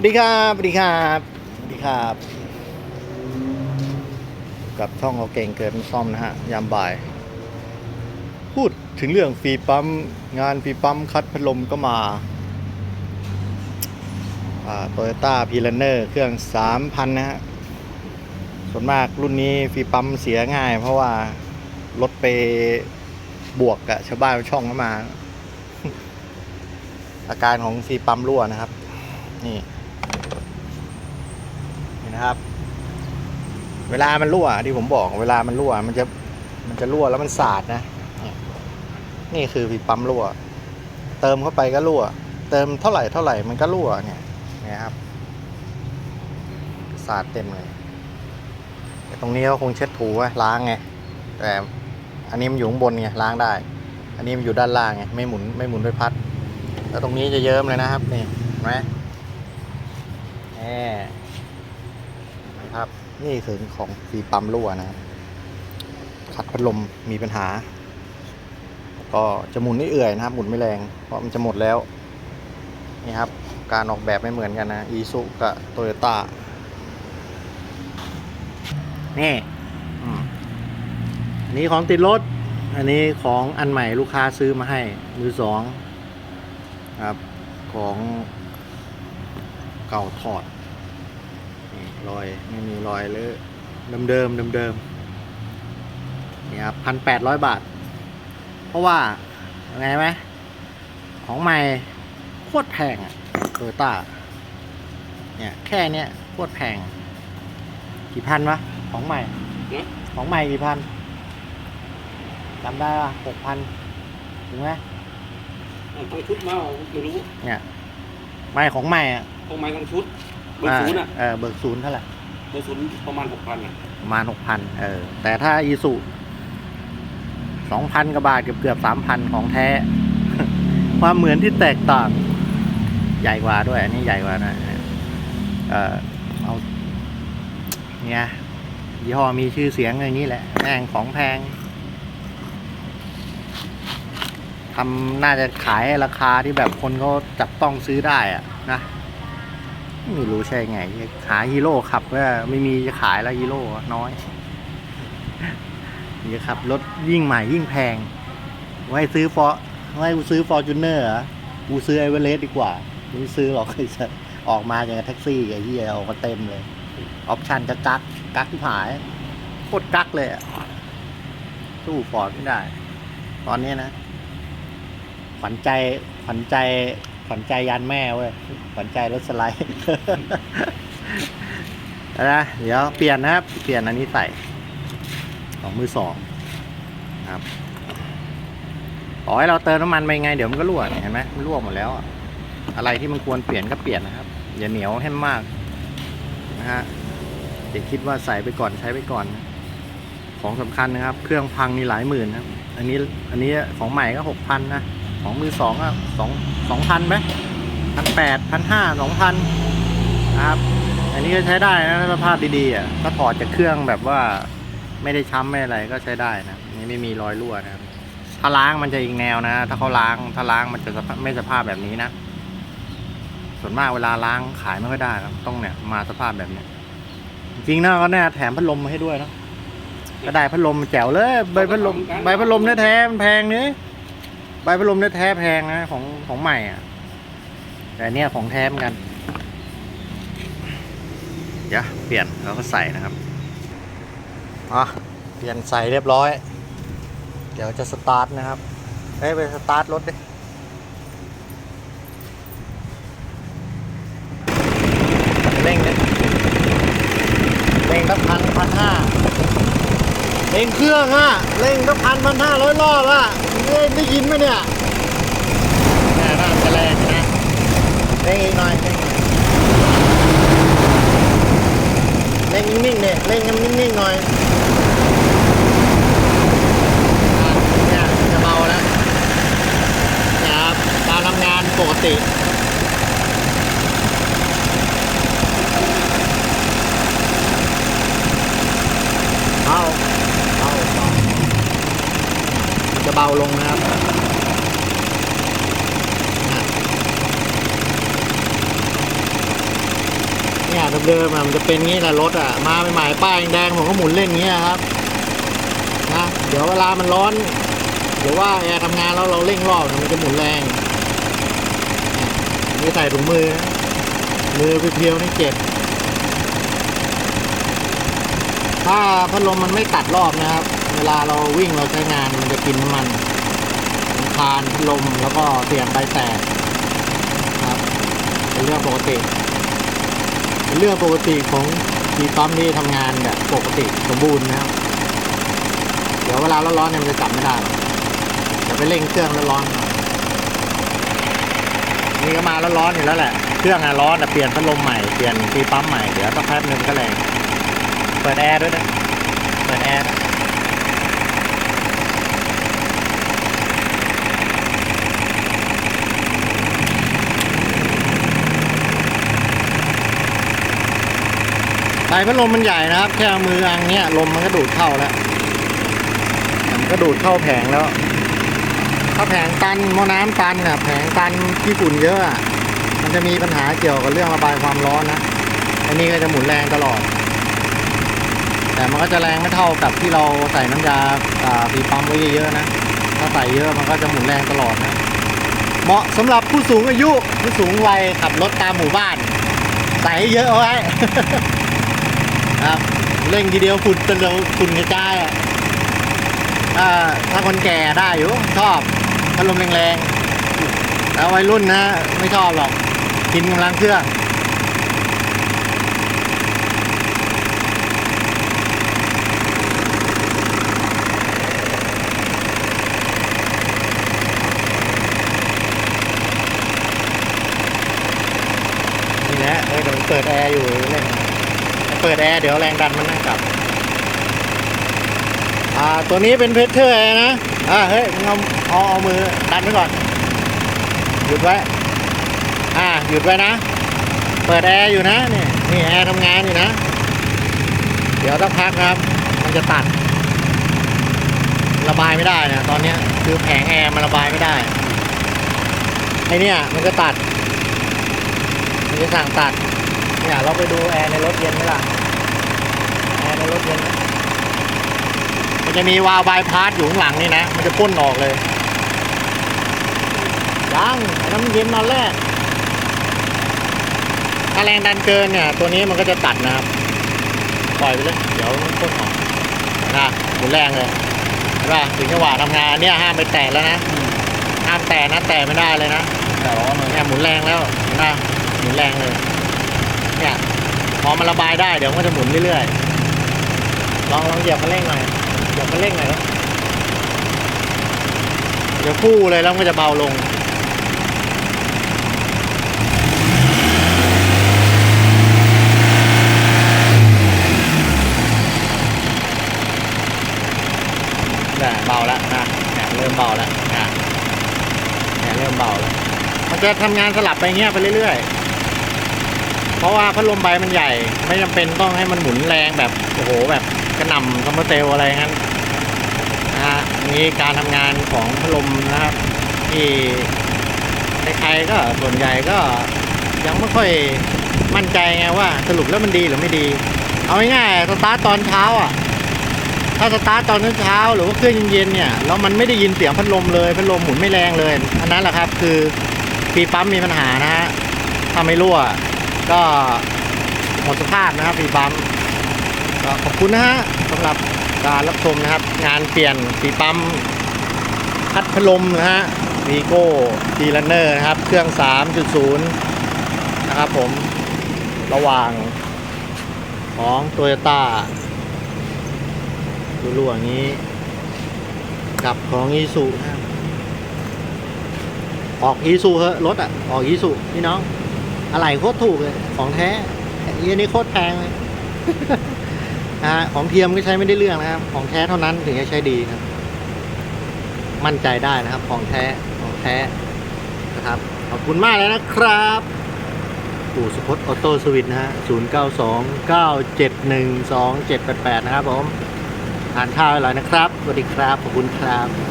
สวัสดีครับสวัสดีครับสวัสดีครับ กับช่องเราเก่งเกิดเป็นซ่อมนะฮะ ยามบ่าย พูดถึงเรื่องฟรีปั๊ม งานฟรีปั๊ม คัดพัดลมก็มาโตโยต้าพีลันเนอร์เครื่อง 3,000 นะฮะ ส่วนมากรุ่นนี้ฟรีปั๊มเสียง่าย เพราะว่า รถไปบวกกับชาวบ้านช่องเข้ามา อาการของฟรีปั๊มรั่วนะครับ นี่ นะครับ เวลามันรั่วที่ผมบอกเวลามันรั่ว มันจะมันจะรั่วแล้วมันสาดนะนี่คือฟรีปั๊มรั่ว เติมเข้าไปก็รั่ว เติมเท่าไหร่เท่าไหร่มันก็รั่วเนี่ยนี่ยครับสาดเต็มเลยแต่ตรงนี้ก็คงเช็ดถูไว้ล้างไงแต่อันนี้มันอยู่ข้างบนไงล้างได้ อันนี้มันอยู่ด้านล่างไงไม่หมุนไม่หมุนด้วยพัด แล้วตรงนี้จะเยิ้มเลยนะครับนี่เห็นไหมแหม นะครับ นี่คือของฟีปั๊มรั่วนะครับขัดพัดลมมีปัญหา ก็จะหมุนไม่เอื่อยนะครับ หมุนไม่แรง เพราะมันจะหมดแล้ว นี่ครับ การออกแบบไม่เหมือนกันนะอีซูกับโตโยต้านี่อันนี้ของติดรถ อันนี้ของอันใหม่ลูกค้าซื้อมาให้ มือสองครับของเก่าถอด รอยไม่มีรอยเลยเดิมเดิมเดิมเดิมๆนี่ครับพันแปดร้อยบาท เพราะว่าไงไหมของใหม่โคตรแพงอะโตโยต้าเนี่ยแค่เนี้ยโคตรแพง กี่พันวะของใหม่เอ๊ะของใหม่กี่พันจำได้ป่ะหกพันถึงไหมเอาทั้งชุดมาไม่รู้เนี่ยไม่ของใหม่อะตรงไม้ทั้งชุด เบอร์ศูนย์อะเออเบิกศูนย์เท่าไหร่เบอร์ศูนย์ประมาณหกพันอะประมาณหกพันเออ แต่ถ้าอีสุสองพันกว่าบาทเกือบเกือบสามพันของแท้ ความเหมือนที่แตกต่าง ใหญ่กว่าด้วย อันนี้ใหญ่กว่านะเออเอาเนี่ยยี่ห้อมีชื่อเสียงอย่างนี้แหละแม่งของแพงทำน่าจะขายราคาที่แบบคนเขาจับต้องซื้อได้อะนะ ไม่รู้ใช่ไงหาฮีโร่ขับก็ไม่มีจะขายแล้วฮีโร่น้อยนี่ขับรถยิ่งใหม่ยิ่งแพง ไว้ซื้อฟอไว้กูซื้อฟอร์จูเนอร์อะกูซื้อไอเวเรสต์ดีกว่าไม่ซื้อหรอกไอ้สัสออกมาอย่างแท็กซี่ไอ้ที่ออกมาเต็มเลย ออปชั่นก็กักกักที่ผายโคตรกักเลยสู้ฟอร์ดไม่ได้ ตอนนี้นะ ขวัญใจขวัญใจ ขวัญใจยันแม่เว้ยขวัญใจรถสไลด์นะเดี๋ยวเปลี่ยนนะครับ เปลี่ยนอันนี้ใส่ของมือสองครับต่อให้เราเติมน้ำมันไปไง เดี๋ยวมันก็รั่วเนี่ยเห็นไหมมันรั่วหมดแล้วอะอะไรที่มันควรเปลี่ยนก็เปลี่ยนนะครับ อย่าเหนียวให้มากนะฮะอย่าคิดว่าใส่ไปก่อนใช้ไปก่อน ของสำคัญนะครับ เครื่องพังนี่หลายหมื่นนะอันนี้อันนี้ของใหม่ก็หกพันนะ ของมือสองอะสองสองพันไหมพันแปดพันห้าสองพันนะครับ อันนี้ก็ใช้ได้นะสภาพดีๆอะก็ถอดจากเครื่องแบบว่าไม่ได้ช้ำไม่อะไรก็ใช้ได้นะนี่ไม่มีรอยรั่วนะครับถ้าล้างมันจะอีกแนวนะ ถ้าเขาล้างถ้าล้างมันจะสภาพไม่สภาพแบบนี้นะ ส่วนมากเวลาล้างขายไม่ค่อยได้ครับต้องเนี่ยมาสภาพแบบเนี้ยจริงๆนะก็เนี่ยแถมพัดลมมาให้ด้วยนะก็ได้พัดลมแจ๋วเลยใบพัดลมใบพัดลมแท้ๆมันแพงนี่ ใบพัดลมเนี่ยแท้แพงนะของของใหม่อะ แต่เนี่ยของแท้เหมือนกัน เดี๋ยวเปลี่ยนแล้วก็ใส่นะครับอะเปลี่ยนใส่เรียบร้อย เดี๋ยวจะสตาร์ทนะครับเฮ้ยไปสตาร์ทรถดิเร่งดิเร่งตั้งพันพันห้า เร่งเครื่องอะเร่งตั้งพันพันห้าร้อยรอบอะได้ได้ยินไหมเนี่ยแน่น่าจะแรงนะเร่งอีกหน่อยเร่งหน่อยเร่งนิ่งๆเนี่ยเร่งให้มันนิ่งๆหน่อยอะเนี่ยจะเบาแล้วนะครับการทำงานปกติ เอาเอาเบาจะเบาลงนะครับอะ เนี่ยเดิมๆอะมันจะเป็นงี้แหละรถอะมาใหม่ๆป้ายแดงผมก็หมุนเล่นงเงี้ยครับนะเดี๋ยวเวลามันร้อนหรือว่าแอร์ทำงานแล้วเราเร่งรอบมันจะหมุนแรงนี่ใส่ถุงมือนะมือเพียวๆนี่เจ็บถ้าพัดลมมันไม่ตัดรอบนะครับ เวลาเราวิ่งเราใช้งานมันจะกินน้ำมันมันคานพัดลมแล้วก็เสียงใบแตกครับเป็นเรื่องปกติ เรื่องปกติของทีปั๊มนี่ทำงานแบบปกติสมบูรณ์นะครับ เดี๋ยวเวลาร้อนๆเนี่ยมันจะจับไม่ได้หรอกเดี๋ยวไปเร่งเครื่องร้อนนี่ก็มาร้อนๆอยู่แล้วแหละ เครื่องอะร้อนแต่เปลี่ยนพัดลมใหม่ เปลี่ยนทีปั๊มใหม่ เดี๋ยวสักแป๊บนึงก็แรง เปิดแอร์ด้วยนะ เปิดแอร์นะ สายพัดลมมันใหญ่นะครับ แค่มืออังเนี้ยลมมันก็ดูดเข้าแล้ว มันก็ดูดเข้าแผงแล้ว ถ้าแผงตันมอน้ำตันอะแผงตันที่ฝุ่นเยอะอะมันจะมีปัญหาเกี่ยวกับเรื่องระบายความร้อนนะอันนี้ก็จะหมุนแรงตลอด แต่มันก็จะแรงไม่เท่ากับที่เราใส่น้ำยาอ่าปีปั๊มไว้เยอะๆนะถ้าใส่เยอะมันก็จะหมุนแรงตลอดนะเหมาะสำหรับผู้สูงอายุผู้สูงวัยขับรถตามหมู่บ้าน ใส่เยอะเอาไว้ ครับเร่งทีเดียวฝุ่นเป็นเร็วฝุ่นกระจายอะถ้าถ้าคนแก่ได้อยู่ชอบพัดลมแรงๆแล้ววัยรุ่นนะไม่ชอบหรอกกินกำลังเครื่องนี่แหละเออเดี๋ยวมันเปิดแอร์อยู่เล่น เปิดแอร์เดี๋ยวแรงดันมันนั่งกลับ อ่าตัวนี้เป็นเพชเชอร์แอร์นะ อ่าเฮ้ยเอาเอาเอามือดันไว้ก่อน หยุดไว้ อ่าหยุดไว้นะ เปิดแอร์อยู่นะนี่นี่แอร์ทำงานอยู่นะ เดี๋ยวต้องพักครับ มันจะตัด ระบายไม่ได้นะตอนนี้คือแผงแอร์มันระบายไม่ได้ไอเนี้ยมันก็ตัดมันจะสั่งตัด เนี่ยเราไปดูแอร์ในรถเย็นไหมล่ะแอร์ในรถเย็นนะมันจะมีวาล์วบายพาสอยู่ข้างหลังนี่นะ มันจะพ่นออกเลยยังอันน้ำเย็นตอนแรกถ้าแรงดันเกินเนี่ย ตัวนี้มันก็จะตัดนะครับ ปล่อยไปเลย เดี๋ยวมันพ่นออกนะหมุนแรงเลยเห็นป่ะถึงจังหวะทำงานเนี่ยห้ามไปแตะแล้วนะห้ามแตะนะแตะไม่ได้เลยนะแต่ร้อนเลยเนี่ยหมุนแรงแล้วนะหมุนแรงเลย เนี่ยพอมันระบายได้เดี๋ยวมันจะหมุนเรื่อยๆลองลองเหยียบคันเร่งหน่อยเหยียบคันเร่งหน่อยนะเดี๋ยวคู่เลยแล้วมันจะเบาลงเนี่ยเบาแล้วนะเนี่ยเริ่มเบาแล้วนะเนี่ยเริ่มเบาแล้วมันจะทำงานสลับไปเงี้ยไปเรื่อยๆ เพราะว่าพัดลมใบมันใหญ่ ไม่จำเป็นต้องให้มันหมุนแรงแบบโอ้โหแบบกระหน่ำคอมเมอร์เซลอะไรงั้นนะฮะนี่การทำงานของพัดลมนะครับ ที่ใครๆก็ส่วนใหญ่ก็ยังไม่ค่อยมั่นใจไงว่าสรุปแล้วมันดีหรือไม่ดี เอาง่ายๆสตาร์ทตอนเช้าอะถ้าสตาร์ทตอนเช้าหรือว่าเครื่องเย็นๆเนี่ยแล้วมันไม่ได้ยินเสียงพัดลมเลยพัดลมหมุนไม่แรงเลยอันนั้นแหละครับ คือปีปั๊มมีปัญหานะฮะถ้าไม่รั่ว ก็หมดสภาพนะครับปีปั๊มก็ขอบคุณนะฮะสำหรับการรับชมนะครับ งานเปลี่ยนปีปั๊มพัดพลมนะฮะวีโก้ดีลันเนอร์นะครับ เครื่อง 3.0 นะครับผมระหว่างของโตโยต้ารั่วๆอย่างนี้ กับของอีสุออกอีสุเหอะรถอะ ออกอีสุพี่น้อง อะไรโคตรถูกเลย ของแท้ยีนี้โคตรแพงเลยนะฮะของเทียมก็ใช้ไม่ได้เรื่องนะครับ ของแท้เท่านั้นถึงจะใช้ดีครับ มั่นใจได้นะครับ ของแท้ของแท้นะครับ ขอบคุณมากเลยนะครับปู่สุพจน์ออโต้สวิตนะฮะ0 9 2 9 7 1 2 7 8 8นะครับผมทานข้าวอร่อยนะครับ สวัสดีครับ ขอบคุณครับ